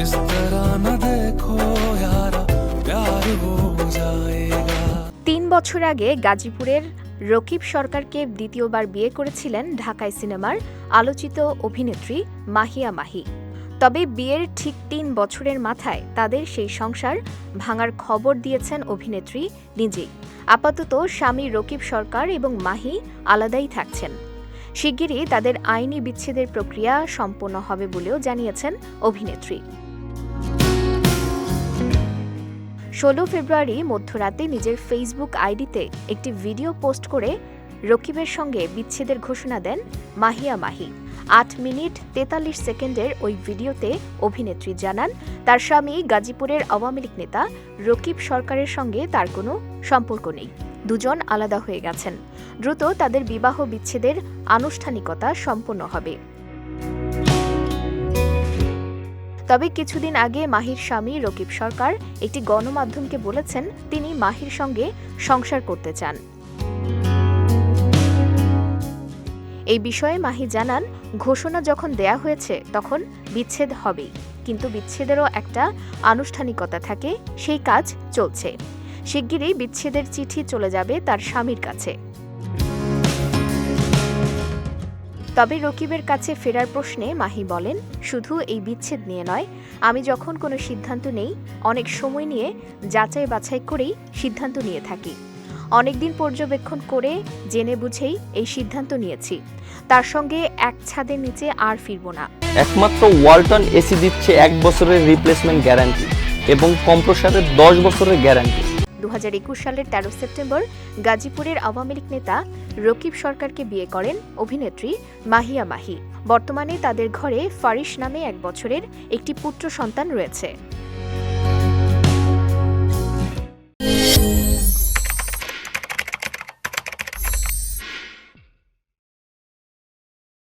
इस तरह न देखो यारा प्यार हो जाएगा তিন বছর আগে গাজীপুরের রকিব সরকারকে দ্বিতীয়বার বিয়ে করেছিলেন ঢাকায় সিনেমার আলোচিত অভিনেত্রী মাহিয়া মাহি তবে বিয়ের ঠিক তিন বছরের মাথায় তাদের সেই সংসার ভাঙার খবর দিয়েছেন অভিনেত্রী নিজেই আপাতত স্বামী রকিব সরকার এবং মাহি আলাদাই থাকছেন শিগগিরই তাদের আইনি বিচ্ছেদের প্রক্রিয়া সম্পন্ন হবে বলেও জানিয়েছেন অভিনেত্রী ষোলো ফেব্রুয়ারি মধ্যরাতে নিজের ফেসবুক আইডিতে একটি ভিডিও পোস্ট করে রকিবের সঙ্গে বিচ্ছেদের ঘোষণা দেন মাহিয়া মাহি। আট মিনিট তেতাল্লিশ সেকেন্ডের ওই ভিডিওতে অভিনেত্রী জানান, তার স্বামী গাজীপুরের আওয়ামী লীগ নেতা, রকিব সরকারের সঙ্গে তার কোনো সম্পর্ক নেই। দুজন আলাদা হয়ে গেছেন। দ্রুত তাদের বিবাহ বিচ্ছেদের আনুষ্ঠানিকতা সম্পন্ন হবে। তবে কিছুদিন আগে মাহির স্বামী রকিব সরকার একটি গণমাধ্যমকে বলেছেন, তিনি মাহির সঙ্গে সংসার করতে চান। এই বিষয়ে মাহি জানান, ঘোষণা যখন দেয়া হয়েছে, তখন বিচ্ছেদ হবেই। কিন্তু বিচ্ছেদেরও একটা আনুষ্ঠানিকতা থাকে, সেই কাজ চলছে। শিগগিরই বিচ্ছেদের চিঠি চলে যাবে তার স্বামীর কাছে। তবে রকিবের কাছে ফেরার প্রশ্নে মাহি বলেন, শুধু এই বিচ্ছেদ নিয়ে নয়, আমি যখন কোনো সিদ্ধান্ত নেই, অনেক সময় নিয়ে যাচাই বাছাই করেই সিদ্ধান্ত নিয়ে থাকি। অনেকদিন পর্যবেক্ষণ করে জেনে বুঝেই এই সিদ্ধান্ত নিয়েছি। তার সঙ্গে এক ছাদের নিচে আর ফিরব না। একমাত্র ওয়ালটন এসি দিচ্ছে এক বছরের রিপ্লেসমেন্ট গ্যারান্টি এবং কম্প্রসারের দশ বছরের গ্যারান্টি দু হাজার একুশ সালের তেরো সেপ্টেম্বর গাজীপুরের আওয়ামী লীগ নেতা রকিব সরকারকে বিয়ে করেন অভিনেত্রী মাহিয়া মাহি। বর্তমানে তাদের ঘরে ফারিশ নামে এক বছরের একটি পুত্র সন্তান রয়েছে।